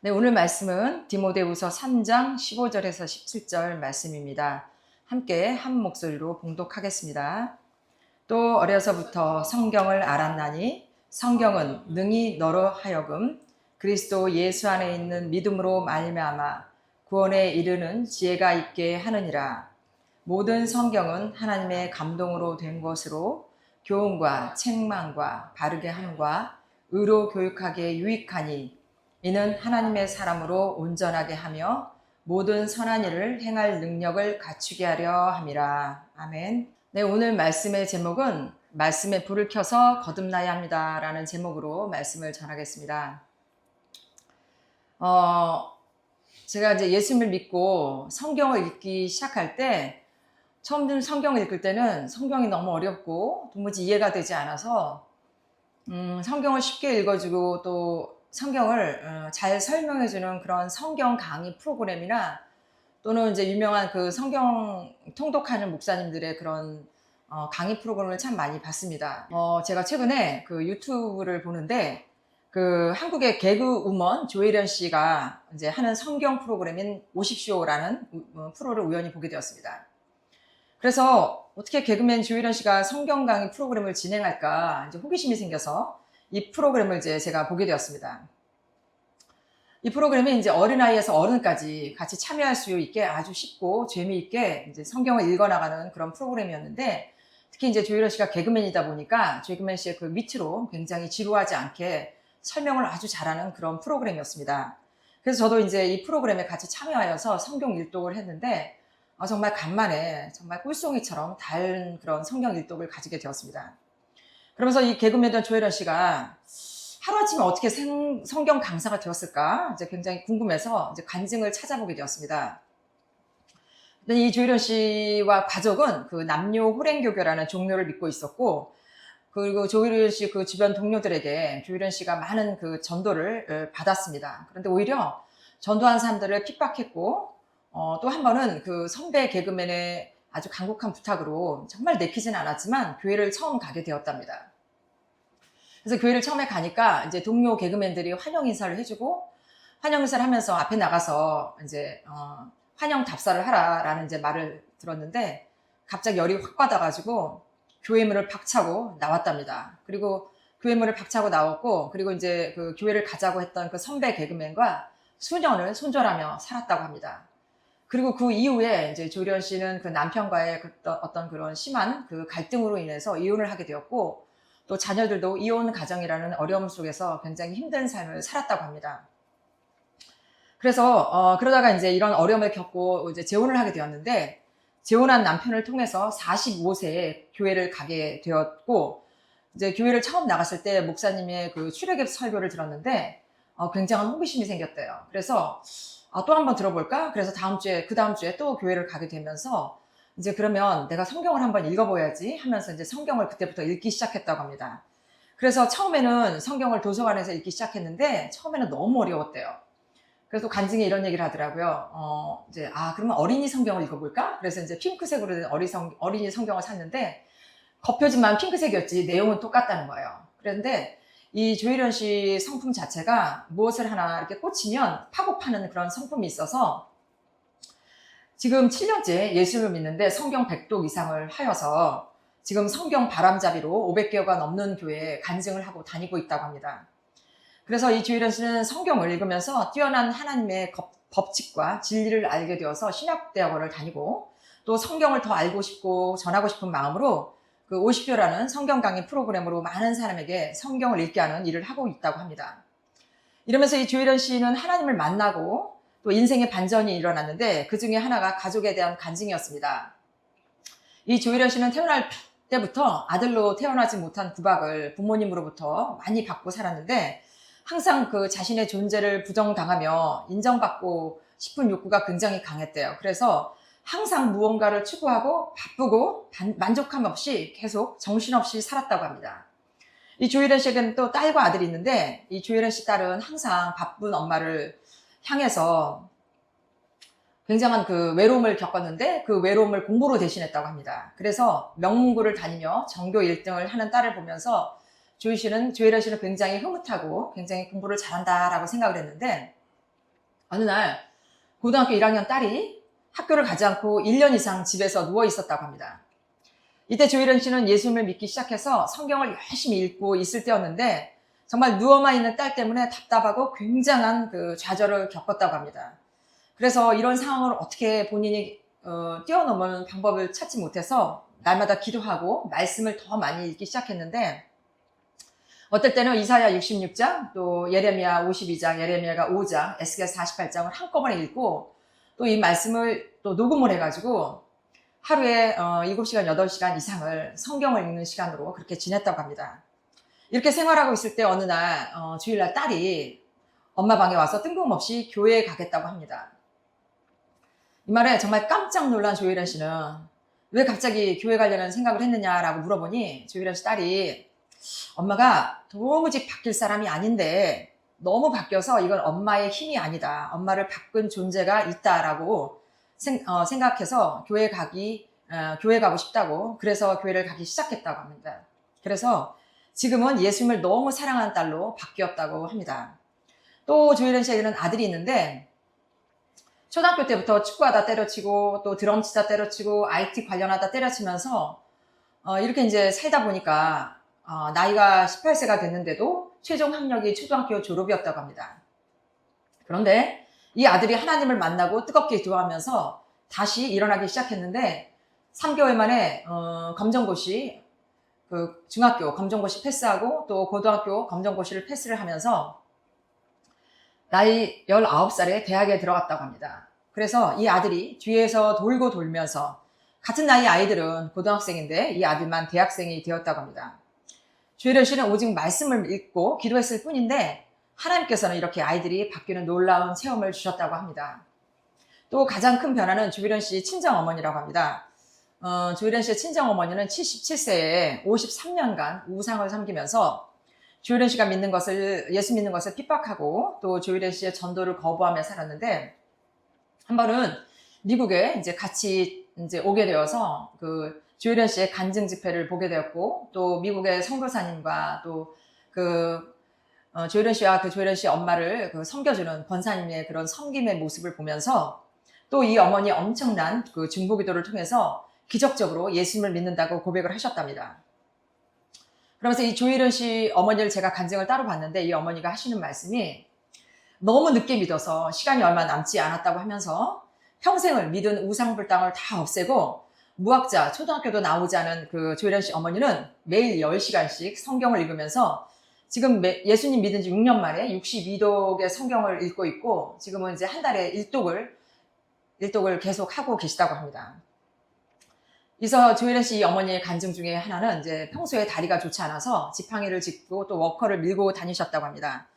네, 오늘 말씀은 디모데후서 3장 15절에서 17절 말씀입니다. 함께 한 목소리로 봉독하겠습니다. 또 어려서부터 성경을 알았나니 성경은 능히 너로 하여금 그리스도 예수 안에 있는 믿음으로 말미암아 구원에 이르는 지혜가 있게 하느니라. 모든 성경은 하나님의 감동으로 된 것으로 교훈과 책망과 바르게 함과 의로 교육하기에 유익하니 이는 하나님의 사람으로 온전하게 하며 모든 선한 일을 행할 능력을 갖추게 하려 함이라. 아멘. 네, 오늘 말씀의 제목은 말씀에 불을 켜서 거듭나야 합니다. 라는 제목으로 말씀을 전하겠습니다. 어, 제가 이제 예수님을 믿고 성경을 읽기 시작할 때 처음 성경을 읽을 때는 성경이 너무 어렵고 도무지 이해가 되지 않아서 음, 성경을 쉽게 읽어주고 또 성경을 어, 잘 설명해주는 그런 성경 강의 프로그램이나 또는 이제 유명한 그 성경 통독하는 목사님들의 그런 어, 강의 프로그램을 참 많이 봤습니다. 어, 제가 최근에 그 유튜브를 보는데 그 한국의 개그 우먼 조혜련 씨가 이제 하는 성경 프로그램인 50쇼라는 프로를 우연히 보게 되었습니다. 그래서 어떻게 개그맨 조혜련 씨가 성경 강의 프로그램을 진행할까 이제 호기심이 생겨서 이 프로그램을 이제 제가 보게 되었습니다. 이 프로그램이 이제 어린아이에서 어른까지 같이 참여할 수 있게 아주 쉽고 재미있게 이제 성경을 읽어나가는 그런 프로그램이었는데 특히 이제 조혜련 씨가 개그맨이다 보니까 조혜련 씨의 그 밑으로 굉장히 지루하지 않게 설명을 아주 잘하는 그런 프로그램이었습니다. 그래서 저도 이제 이 프로그램에 같이 참여하여서 성경 일독을 했는데 아, 정말 간만에 정말 꿀송이처럼 다른 그런 성경 일독을 가지게 되었습니다. 그러면서 이 개그맨던 조혜련 씨가 하루아침에 어떻게 생, 성경 강사가 되었을까 이제 굉장히 궁금해서 이제 간증을 찾아보게 되었습니다. 이 조혜련 씨와 가족은 그 남녀 호랭교교라는 종교를 믿고 있었고 그리고 조혜련 씨 그 주변 동료들에게 조혜련 씨가 많은 그 전도를 받았습니다. 그런데 오히려 전도한 사람들을 핍박했고 어, 또 한 번은 그 선배 개그맨의 아주 간곡한 부탁으로 정말 내키진 않았지만 교회를 처음 가게 되었답니다. 그래서 교회를 처음에 가니까 이제 동료 개그맨들이 환영 인사를 해주고 환영 인사를 하면서 앞에 나가서 이제 어, 환영 답사를 하라라는 이제 말을 들었는데 갑자기 열이 확 받아가지고 교회 문을 박차고 나왔답니다. 그리고 교회 문을 박차고 나왔고 그리고 이제 그 교회를 가자고 했던 그 선배 개그맨과 수년을 손절하며 살았다고 합니다. 그리고 그 이후에 이제 조련 씨는 그 남편과의 그 어떤 그런 심한 그 갈등으로 인해서 이혼을 하게 되었고 또 자녀들도 이혼 가정이라는 어려움 속에서 굉장히 힘든 삶을 살았다고 합니다. 그래서 어, 그러다가 이제 이런 어려움을 겪고 이제 재혼을 하게 되었는데 재혼한 남편을 통해서 45세에 교회를 가게 되었고 이제 교회를 처음 나갔을 때 목사님의 그 출애굽 설교를 들었는데 어, 굉장한 호기심이 생겼대요. 그래서 아, 또 한 번 들어볼까? 그래서 다음 주에, 그 다음 주에 또 교회를 가게 되면서 이제 그러면 내가 성경을 한번 읽어봐야지 하면서 이제 성경을 그때부터 읽기 시작했다고 합니다. 그래서 처음에는 성경을 도서관에서 읽기 시작했는데 처음에는 너무 어려웠대요. 그래서 간증에 이런 얘기를 하더라고요. 어, 이제, 아, 그러면 어린이 성경을 읽어볼까? 그래서 이제 핑크색으로 된 어리 성, 어린이 성경을 샀는데 겉표지만 핑크색이었지 내용은 똑같다는 거예요. 그런데 이 조혜련 씨 성품 자체가 무엇을 하나 이렇게 꽂히면 파고 파는 그런 성품이 있어서 지금 7년째 예수를 믿는데 성경 100독 이상을 하여서 지금 성경 바람잡이로 500개가 넘는 교회에 간증을 하고 다니고 있다고 합니다. 그래서 이 조혜련 씨는 성경을 읽으면서 뛰어난 하나님의 법칙과 진리를 알게 되어서 신학대학원을 다니고 또 성경을 더 알고 싶고 전하고 싶은 마음으로 그 50교라는 성경 강의 프로그램으로 많은 사람에게 성경을 읽게 하는 일을 하고 있다고 합니다. 이러면서 이 조혜련 씨는 하나님을 만나고 또 인생의 반전이 일어났는데 그 중에 하나가 가족에 대한 간증이었습니다. 이 조혜련 씨는 태어날 때부터 아들로 태어나지 못한 구박을 부모님으로부터 많이 받고 살았는데 항상 그 자신의 존재를 부정당하며 인정받고 싶은 욕구가 굉장히 강했대요. 그래서 항상 무언가를 추구하고 바쁘고 만족함 없이 계속 정신없이 살았다고 합니다. 이 조혜련 씨에게는 또 딸과 아들이 있는데 이 조혜련 씨 딸은 항상 바쁜 엄마를 향해서 굉장한 그 외로움을 겪었는데 그 외로움을 공부로 대신했다고 합니다. 그래서 명문고를 다니며 전교 1등을 하는 딸을 보면서 조희 씨는 조혜련 씨는 굉장히 흐뭇하고 굉장히 공부를 잘한다라고 생각을 했는데 어느 날 고등학교 1학년 딸이 학교를 가지 않고 1년 이상 집에서 누워 있었다고 합니다. 이때 조혜련 씨는 예수님을 믿기 시작해서 성경을 열심히 읽고 있을 때였는데 정말 누워만 있는 딸 때문에 답답하고 굉장한 그 좌절을 겪었다고 합니다. 그래서 이런 상황을 어떻게 본인이 어, 뛰어넘은 방법을 찾지 못해서 날마다 기도하고 말씀을 더 많이 읽기 시작했는데 어떨 때는 이사야 66장, 또 예레미야 52장, 예레미야가 5장, 에스겔 48장을 한꺼번에 읽고 또 이 말씀을 또 녹음을 해가지고 하루에 어, 7시간, 8시간 이상을 성경을 읽는 시간으로 그렇게 지냈다고 합니다. 이렇게 생활하고 있을 때 어느 날 어, 주일날 딸이 엄마 방에 와서 뜬금없이 교회에 가겠다고 합니다. 이 말에 정말 깜짝 놀란 조혜련 씨는 왜 갑자기 교회 가려는 생각을 했느냐라고 물어보니 조혜련 씨 딸이 엄마가 도무지 바뀔 사람이 아닌데 너무 바뀌어서 이건 엄마의 힘이 아니다. 엄마를 바꾼 존재가 있다라고 생, 각해서 교회 가기, 어, 교회 가고 싶다고 그래서 교회를 가기 시작했다고 합니다. 그래서 지금은 예수님을 너무 사랑하는 딸로 바뀌었다고 합니다. 또 조혜련 씨에게는 아들이 있는데 초등학교 때부터 축구하다 때려치고 또 드럼 치다 때려치고 IT 관련하다 때려치면서 어, 이렇게 이제 살다 보니까 어, 나이가 18세가 됐는데도 최종 학력이 초등학교 졸업이었다고 합니다. 그런데 이 아들이 하나님을 만나고 뜨겁게 기도하면서 다시 일어나기 시작했는데 3개월 만에 어, 검정고시 그 중학교 검정고시 패스하고 또 고등학교 검정고시를 패스를 하면서 나이 19살에 대학에 들어갔다고 합니다. 그래서 이 아들이 뒤에서 돌고 돌면서 같은 나이 아이들은 고등학생인데 이 아들만 대학생이 되었다고 합니다. 주혜련 씨는 오직 말씀을 읽고 기도했을 뿐인데 하나님께서는 이렇게 아이들이 바뀌는 놀라운 체험을 주셨다고 합니다. 또 가장 큰 변화는 주혜련 씨 친정 어머니라고 합니다. 어, 조혜련 씨의 친정 어머니는 77세에 53년간 우상을 섬기면서 조혜련 씨가 믿는 것을 예수 믿는 것을 핍박하고 또 조혜련 씨의 전도를 거부하며 살았는데 한 번은 미국에 이제 같이 이제 오게 되어서 그 조혜련 씨의 간증 집회를 보게 되었고 또 미국의 선교사님과 또그 어, 조혜련 씨와 그 조혜련 씨 엄마를 그 섬겨주는 권사님의 그런 섬김의 모습을 보면서 또 이 어머니 엄청난 그 중보기도를 통해서 기적적으로 예수님을 믿는다고 고백을 하셨답니다. 그러면서 이 조혜련 씨 어머니를 제가 간증을 따로 봤는데 이 어머니가 하시는 말씀이 너무 늦게 믿어서 시간이 얼마 남지 않았다고 하면서 평생을 믿은 우상불당을 다 없애고 무학자, 초등학교도 나오지 않은 그 조혜련 씨 어머니는 매일 10시간씩 성경을 읽으면서 지금 예수님 믿은 지 6년 만에 62독의 성경을 읽고 있고 지금은 이제 한 달에 1독을 1독을 계속 하고 계시다고 합니다. 그래서 조혜련 씨 어머니의 간증 중에 하나는 이제 평소에 다리가 좋지 않아서 지팡이를 짚고 또 워커를 밀고 다니셨다고 합니다.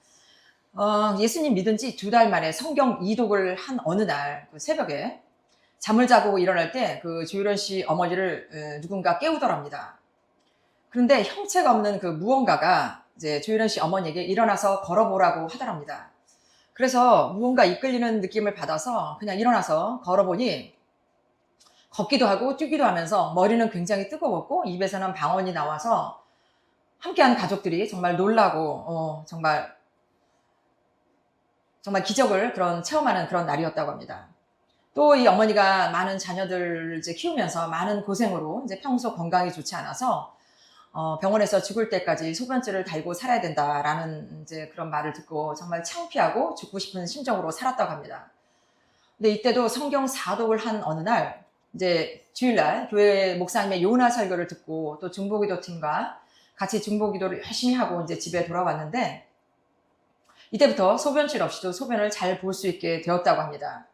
어, 예수님 믿은 지 두 달 만에 성경 이독을 한 어느 날 그 새벽에 잠을 자고 일어날 때 그 조혜련 씨 어머니를 누군가 깨우더랍니다. 그런데 형체가 없는 그 무언가가 이제 조혜련 씨 어머니에게 일어나서 걸어보라고 하더랍니다. 그래서 무언가 이끌리는 느낌을 받아서 그냥 일어나서 걸어보니 걷기도 하고 뛰기도 하면서 머리는 굉장히 뜨거웠고 입에서는 방언이 나와서 함께한 가족들이 정말 놀라고 어, 정말 정말 기적을 그런 체험하는 그런 날이었다고 합니다. 또 이 어머니가 많은 자녀들을 이제 키우면서 많은 고생으로 이제 평소 건강이 좋지 않아서 어, 병원에서 죽을 때까지 소변줄을 달고 살아야 된다라는 이제 그런 말을 듣고 정말 창피하고 죽고 싶은 심정으로 살았다고 합니다. 근데 이때도 성경 사독을 한 어느 날 이제 주일날 교회 목사님의 요나 설교를 듣고 또 중보기도 팀과 같이 중보기도를 열심히 하고 이제 집에 돌아왔는데 이때부터 소변실 없이도 소변을 잘 볼 수 있게 되었다고 합니다.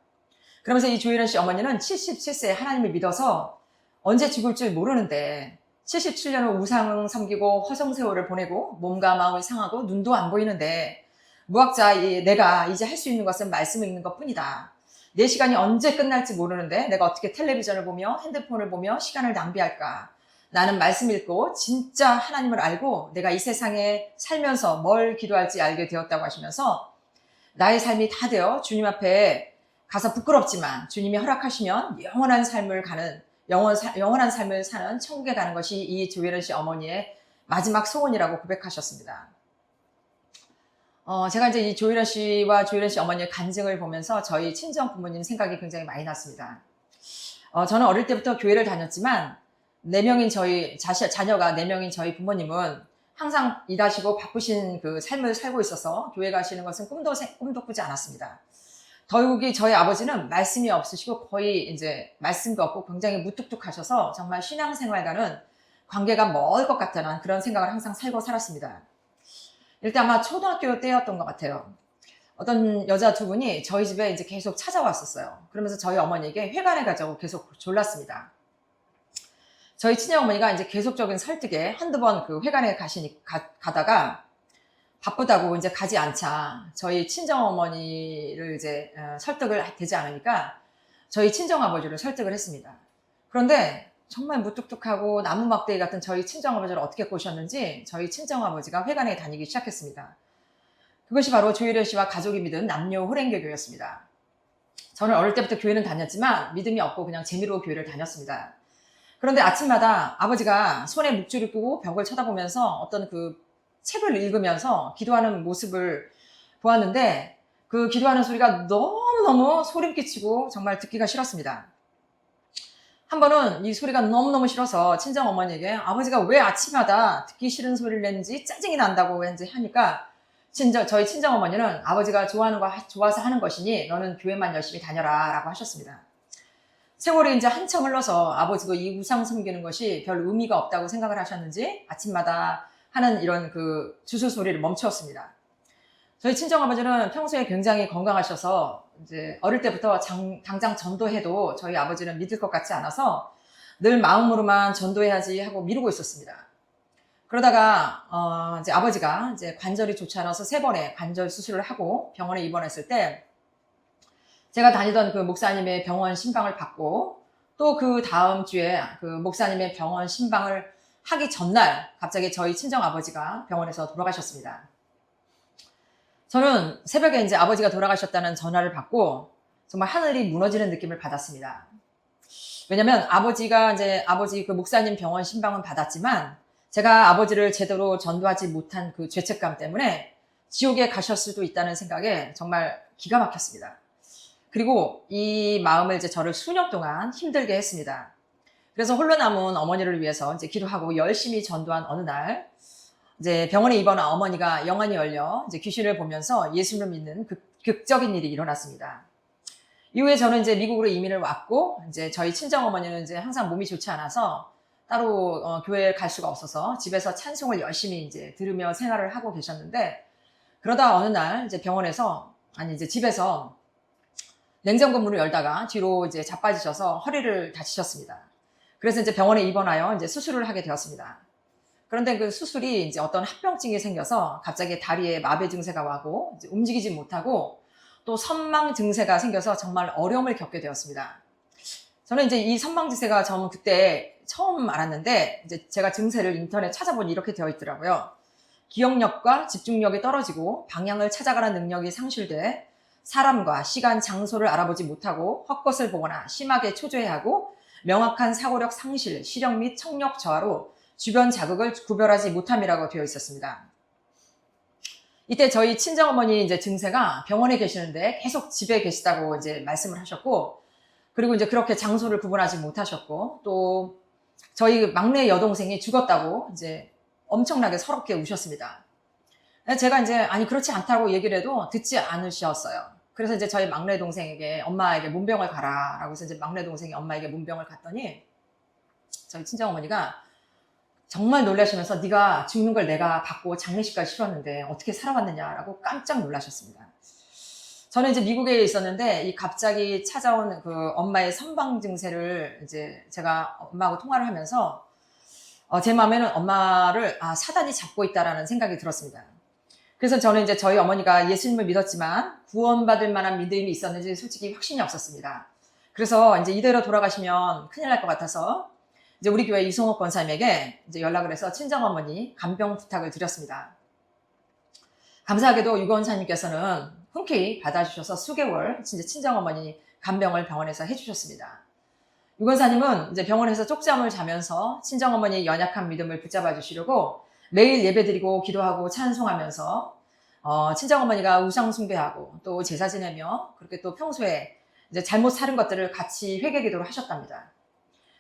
그러면서 이 조혜련 씨 어머니는 77세에 하나님을 믿어서 언제 죽을 줄 모르는데 77년을 우상 섬기고 허송세월을 보내고 몸과 마음이 상하고 눈도 안 보이는데 무학자 내가 이제 할 수 있는 것은 말씀을 읽는 것 뿐이다. 내 시간이 언제 끝날지 모르는데 내가 어떻게 텔레비전을 보며 핸드폰을 보며 시간을 낭비할까? 나는 말씀 읽고 진짜 하나님을 알고 내가 이 세상에 살면서 뭘 기도할지 알게 되었다고 하시면서 나의 삶이 다 되어 주님 앞에 가서 부끄럽지만 주님이 허락하시면 영원한 삶을 가는 영원, 영원한 삶을 사는 천국에 가는 것이 이 조혜련 씨 어머니의 마지막 소원이라고 고백하셨습니다. 어, 제가 이제 이 조일현 씨와 조일현 씨 어머니의 간증을 보면서 저희 친정 부모님 생각이 굉장히 많이 났습니다. 어, 저는 어릴 때부터 교회를 다녔지만, 네 명인 저희, 자시, 자녀가 네 명인 저희 부모님은 항상 일하시고 바쁘신 그 삶을 살고 있어서 교회 가시는 것은 꿈도, 생- 꿈도 꾸지 않았습니다. 더욱이 저희 아버지는 말씀이 없으시고 거의 이제 말씀도 없고 굉장히 무뚝뚝하셔서 정말 신앙생활과는 관계가 멀 것 같다는 그런 생각을 항상 살고 살았습니다. 일단 아마 초등학교 때였던 것 같아요. 어떤 여자 두 분이 저희 집에 이제 계속 찾아왔었어요. 그러면서 저희 어머니에게 회관에 가자고 계속 졸랐습니다. 저희 친정 어머니가 이제 계속적인 설득에 한두 번 그 회관에 가시니, 가, 가다가 바쁘다고 이제 가지 않자 저희 친정어머니를 이제 어, 설득을 되지 않으니까 저희 친정아버지를 설득을 했습니다. 그런데 정말 무뚝뚝하고 나무 막대기 같은 저희 친정아버지를 어떻게 꼬셨는지 저희 친정아버지가 회관에 다니기 시작했습니다. 그것이 바로 조혜련 씨와 가족이 믿은 남녀 호랭교교였습니다. 저는 어릴 때부터 교회는 다녔지만 믿음이 없고 그냥 재미로 교회를 다녔습니다. 그런데 아침마다 아버지가 손에 묵주를 끄고 벽을 쳐다보면서 어떤 그 책을 읽으면서 기도하는 모습을 보았는데 그 기도하는 소리가 너무너무 소름 끼치고 정말 듣기가 싫었습니다. 한 번은 이 소리가 너무너무 싫어서 친정 어머니에게 아버지가 왜 아침마다 듣기 싫은 소리를 내는지 짜증이 난다고 이제 하니까 친정, 저희 친정 어머니는 아버지가 좋아하는 거 하- 좋아서 하는 것이니 너는 교회만 열심히 다녀라 라고 하셨습니다. 세월이 이제 한참 흘러서 아버지도 이 우상 섬기는 것이 별 의미가 없다고 생각을 하셨는지 아침마다 하는 이런 그 주술 소리를 멈추었습니다. 저희 친정 아버지는 평소에 굉장히 건강하셔서 이제 어릴 때부터 장- 당장 전도해도 저희 아버지는 믿을 것 같지 않아서 늘 마음으로만 전도해야지 하고 미루고 있었습니다. 그러다가 어, 이제 아버지가 이제 관절이 좋지 않아서 세 번의 관절 수술을 하고 병원에 입원했을 때 제가 다니던 그 목사님의 병원 신방을 받고 또 그 다음 주에 그 목사님의 병원 신방을 하기 전날 갑자기 저희 친정 아버지가 병원에서 돌아가셨습니다. 저는 새벽에 이제 아버지가 돌아가셨다는 전화를 받고 정말 하늘이 무너지는 느낌을 받았습니다. 왜냐면 아버지가 이제 아버지 그 목사님 병원 신방은 받았지만 제가 아버지를 제대로 전도하지 못한 그 죄책감 때문에 지옥에 가셨을 수도 있다는 생각에 정말 기가 막혔습니다. 그리고 이 마음을 이제 저를 수년 동안 힘들게 했습니다. 그래서 홀로 남은 어머니를 위해서 이제 기도하고 열심히 전도한 어느 날, 이제 병원에 입원한 어머니가 영안이 열려 이제 귀신을 보면서 예수를 믿는 극, 극적인 일이 일어났습니다. 이후에 저는 이제 미국으로 이민을 왔고, 이제 저희 친정 어머니는 이제 항상 몸이 좋지 않아서 따로 어, 교회에 갈 수가 없어서 집에서 찬송을 열심히 이제 들으며 생활을 하고 계셨는데, 그러다 어느 날 이제 병원에서, 아니 이제 집에서 냉장고 문을 열다가 뒤로 이제 자빠지셔서 허리를 다치셨습니다. 그래서 이제 병원에 입원하여 이제 수술을 하게 되었습니다. 그런데 그 수술이 이제 어떤 합병증이 생겨서 갑자기 다리에 마비 증세가 와고 움직이지 못하고 또 선망 증세가 생겨서 정말 어려움을 겪게 되었습니다. 저는 이제 이 선망 증세가 저는 그때 처음 알았는데 이제 제가 증세를 인터넷 찾아보니 이렇게 되어 있더라고요. 기억력과 집중력이 떨어지고 방향을 찾아가는 능력이 상실돼 사람과 시간, 장소를 알아보지 못하고 헛것을 보거나 심하게 초조해하고 명확한 사고력 상실, 시력 및 청력 저하로 주변 자극을 구별하지 못함이라고 되어 있었습니다. 이때 저희 친정어머니 이제 증세가 병원에 계시는데 계속 집에 계시다고 이제 말씀을 하셨고, 그리고 이제 그렇게 장소를 구분하지 못하셨고, 또 저희 막내 여동생이 죽었다고 이제 엄청나게 서럽게 우셨습니다. 제가 이제 아니 그렇지 않다고 얘기를 해도 듣지 않으셨어요. 그래서 이제 저희 막내 동생에게 엄마에게 문병을 가라 라고 해서 이제 막내 동생이 엄마에게 문병을 갔더니 저희 친정 어머니가 정말 놀라시면서 네가 죽는 걸 내가 받고 장례식까지 치렀는데 어떻게 살아왔느냐라고 깜짝 놀라셨습니다. 저는 이제 미국에 있었는데 이 갑자기 찾아온 그 엄마의 선방 증세를 이제 제가 엄마하고 통화를 하면서 어, 제 마음에는 엄마를 아 사단이 잡고 있다라는 생각이 들었습니다. 그래서 저는 이제 저희 어머니가 예수님을 믿었지만 구원받을 만한 믿음이 있었는지 솔직히 확신이 없었습니다. 그래서 이제 이대로 돌아가시면 큰일 날 것 같아서 이제 우리 교회 이송옥 권사님에게 이제 연락을 해서 친정 어머니 간병 부탁을 드렸습니다. 감사하게도 유 권사님께서는 흔쾌히 받아주셔서 수개월 진짜 친정 어머니 간병을 병원에서 해주셨습니다. 유 권사님은 이제 병원에서 쪽잠을 자면서 친정 어머니 연약한 믿음을 붙잡아 주시려고 매일 예배드리고 기도하고 찬송하면서 어, 친정 어머니가 우상 숭배하고 또 제사 지내며 그렇게 또 평소에 이제 잘못 살은 것들을 같이 회개 기도를 하셨답니다.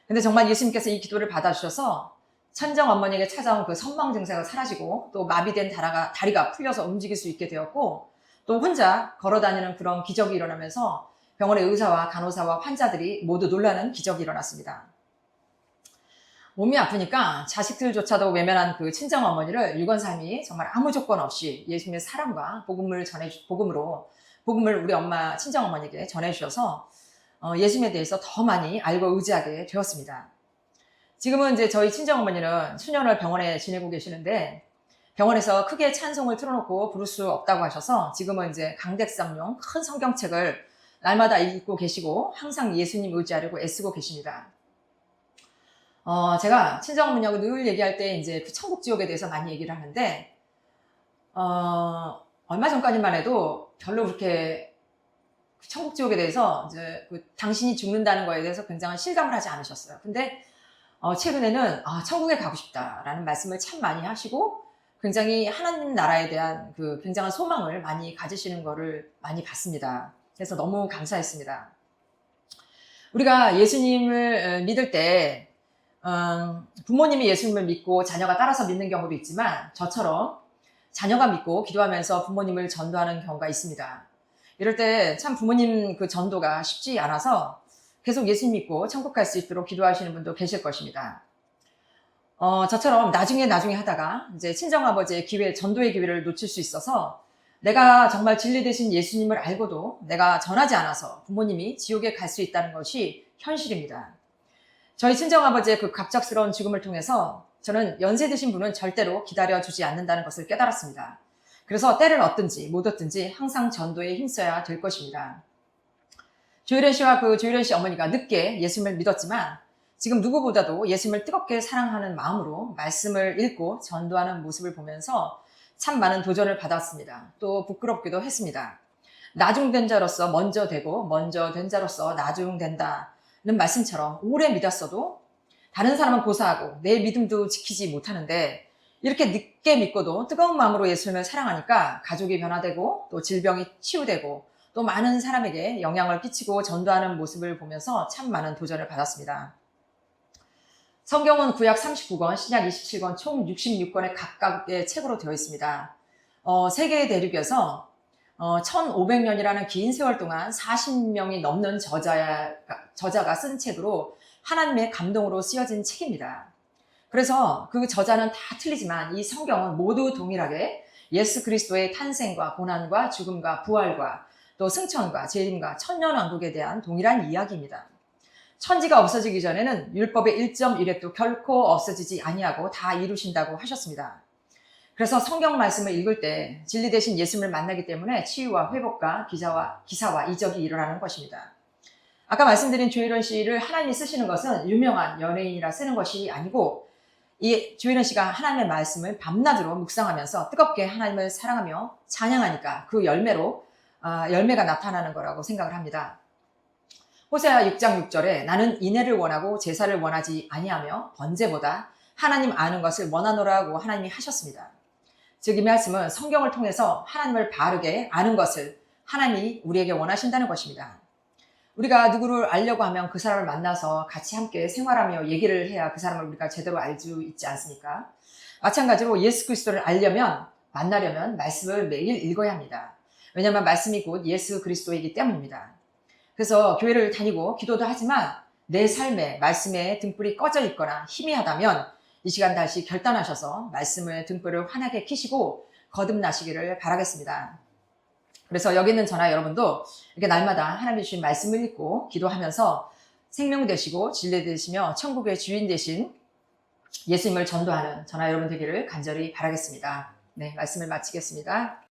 근데 정말 예수님께서 이 기도를 받아주셔서 친정 어머니에게 찾아온 그 선망 증세가 사라지고 또 마비된 다리가, 다리가 풀려서 움직일 수 있게 되었고 또 혼자 걸어 다니는 그런 기적이 일어나면서 병원의 의사와 간호사와 환자들이 모두 놀라는 기적이 일어났습니다. 몸이 아프니까 자식들조차도 외면한 그 친정 어머니를 유건삼이 정말 아무 조건 없이 예수님의 사랑과 복음을 전해 복음으로 복음을 우리 엄마 친정 어머니에게 전해 주셔서 어, 예수님에 대해서 더 많이 알고 의지하게 되었습니다. 지금은 이제 저희 친정 어머니는 수년을 병원에 지내고 계시는데 병원에서 크게 찬송을 틀어놓고 부를 수 없다고 하셔서 지금은 이제 강백상용 큰 성경책을 날마다 읽고 계시고 항상 예수님 의지하려고 애쓰고 계십니다. 어, 제가 친정어머니하고 늘 얘기할 때 이제 그 천국 지옥에 대해서 많이 얘기를 하는데, 어, 얼마 전까지만 해도 별로 그렇게 그 천국 지옥에 대해서 이제 그 당신이 죽는다는 거에 대해서 굉장히 실감을 하지 않으셨어요. 근데 어, 최근에는 아, 천국에 가고 싶다라는 말씀을 참 많이 하시고 굉장히 하나님 나라에 대한 그 굉장한 소망을 많이 가지시는 거를 많이 봤습니다. 그래서 너무 감사했습니다. 우리가 예수님을 믿을 때 음, 부모님이 예수님을 믿고 자녀가 따라서 믿는 경우도 있지만 저처럼 자녀가 믿고 기도하면서 부모님을 전도하는 경우가 있습니다. 이럴 때 참 부모님 그 전도가 쉽지 않아서 계속 예수님 믿고 천국 갈 수 있도록 기도하시는 분도 계실 것입니다. 어, 저처럼 나중에 나중에 하다가 이제 친정아버지의 기회, 전도의 기회를 놓칠 수 있어서 내가 정말 진리 되신 예수님을 알고도 내가 전하지 않아서 부모님이 지옥에 갈 수 있다는 것이 현실입니다. 저희 친정아버지의 그 갑작스러운 죽음을 통해서 저는 연세 드신 분은 절대로 기다려주지 않는다는 것을 깨달았습니다. 그래서 때를 얻든지 못 얻든지 항상 전도에 힘써야 될 것입니다. 조혜련 씨와 그 조혜련 씨 어머니가 늦게 예수님을 믿었지만 지금 누구보다도 예수님을 뜨겁게 사랑하는 마음으로 말씀을 읽고 전도하는 모습을 보면서 참 많은 도전을 받았습니다. 또 부끄럽기도 했습니다. 나중된 자로서 먼저 되고 먼저 된 자로서 나중된다는 말씀처럼 오래 믿었어도 다른 사람은 고사하고 내 믿음도 지키지 못하는데 이렇게 늦게 믿고도 뜨거운 마음으로 예수님을 사랑하니까 가족이 변화되고 또 질병이 치유되고 또 많은 사람에게 영향을 끼치고 전도하는 모습을 보면서 참 많은 도전을 받았습니다. 성경은 구약 39권, 신약 27권, 총 66권의 각각의 책으로 되어 있습니다. 어, 세계의 대륙에서 어, 1500년이라는 긴 세월 동안 40명이 넘는 저자가, 저자가 쓴 책으로 하나님의 감동으로 쓰여진 책입니다. 그래서 그 저자는 다 틀리지만 이 성경은 모두 동일하게 예수 그리스도의 탄생과 고난과 죽음과 부활과 또 승천과 재림과 천년왕국에 대한 동일한 이야기입니다. 천지가 없어지기 전에는 율법의 1.1획도 결코 없어지지 아니하고 다 이루신다고 하셨습니다. 그래서 성경 말씀을 읽을 때 진리 대신 예수님을 만나기 때문에 치유와 회복과 기사와, 기사와 이적이 일어나는 것입니다. 아까 말씀드린 조혜련 씨를 하나님이 쓰시는 것은 유명한 연예인이라 쓰는 것이 아니고 이 조혜련 씨가 하나님의 말씀을 밤낮으로 묵상하면서 뜨겁게 하나님을 사랑하며 찬양하니까 그 열매로 아, 열매가 나타나는 거라고 생각을 합니다. 호세아 6장 6절에 나는 인애를 원하고 제사를 원하지 아니하며 번제보다 하나님 아는 것을 원하노라고 하나님이 하셨습니다. 즉 이 말씀은 성경을 통해서 하나님을 바르게 아는 것을 하나님이 우리에게 원하신다는 것입니다. 우리가 누구를 알려고 하면 그 사람을 만나서 같이 함께 생활하며 얘기를 해야 그 사람을 우리가 제대로 알 수 있지 않습니까? 마찬가지로 예수 그리스도를 알려면 만나려면 말씀을 매일 읽어야 합니다. 왜냐하면 말씀이 곧 예수 그리스도이기 때문입니다. 그래서 교회를 다니고 기도도 하지만 내 삶에 말씀에 등불이 꺼져 있거나 희미하다면 이 시간 다시 결단하셔서 말씀의 등불을 환하게 켜시고 거듭나시기를 바라겠습니다. 그래서 여기 있는 전화 여러분도 이렇게 날마다 하나님 주신 말씀을 읽고 기도하면서 생명 되시고 진리 되시며 천국의 주인 되신 예수님을 전도하는 전화 여러분 되기를 간절히 바라겠습니다. 네, 말씀을 마치겠습니다.